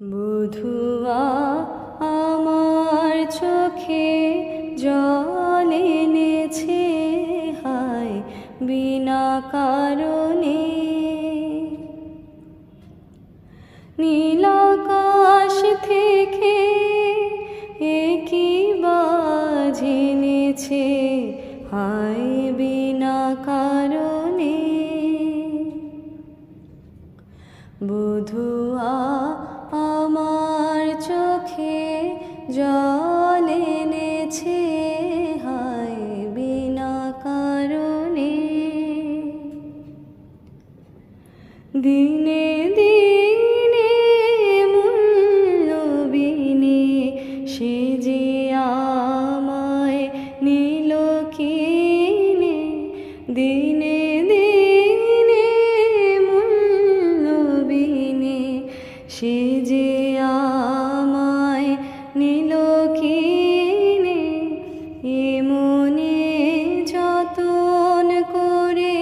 মধুয়া আমার চোখে জল এনেছে হায় বিনা কারণে। নীলাকাশ থেকে একই বাঝিন বাজেনেছে হায় বিনা কারণে। বধুয়া আমার চোখে জল এনেছে হায় বিনা কারণে। দিনে দিনে দিনে দিনে মূল্যবিনে সে যে আমায় নীল কিনে এমনে যতন করে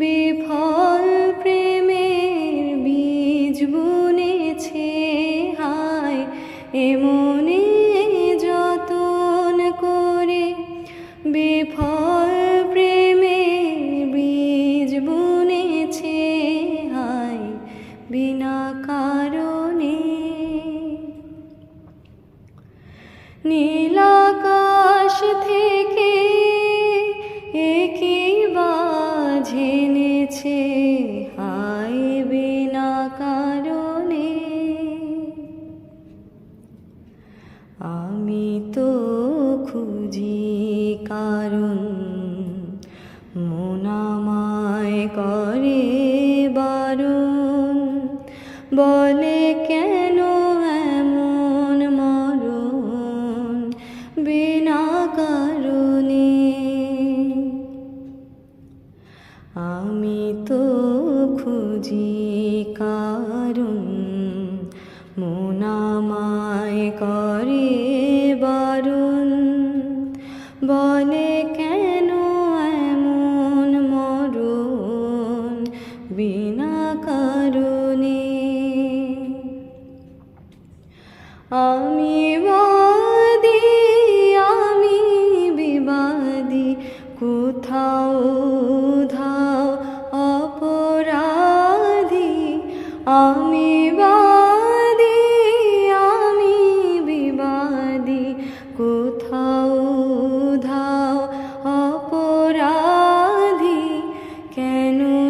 বিফল প্রেমের বীজ বুনেছে হায় এমনে কারণে নীলাকাশ থেকে একই বাজেনেছে খুঁজি কারণ মোনামায় করে বারণ। বলে কেন এমন মরণ বিনা কারণে? আমি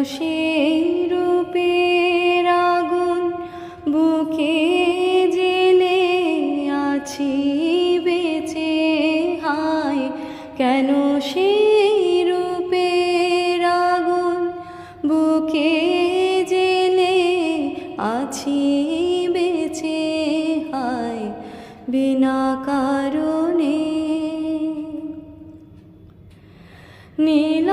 সেই রূপের আগুন বুকে জেলে আছি বেঁচে হায়। কেন সেই রূপের আগুন বুকে জেলে আছি বেঁচে হায়? বিনা কারণে নীলাকাশ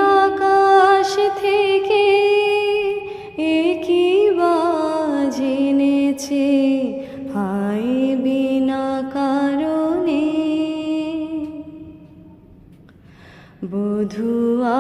বধুয়া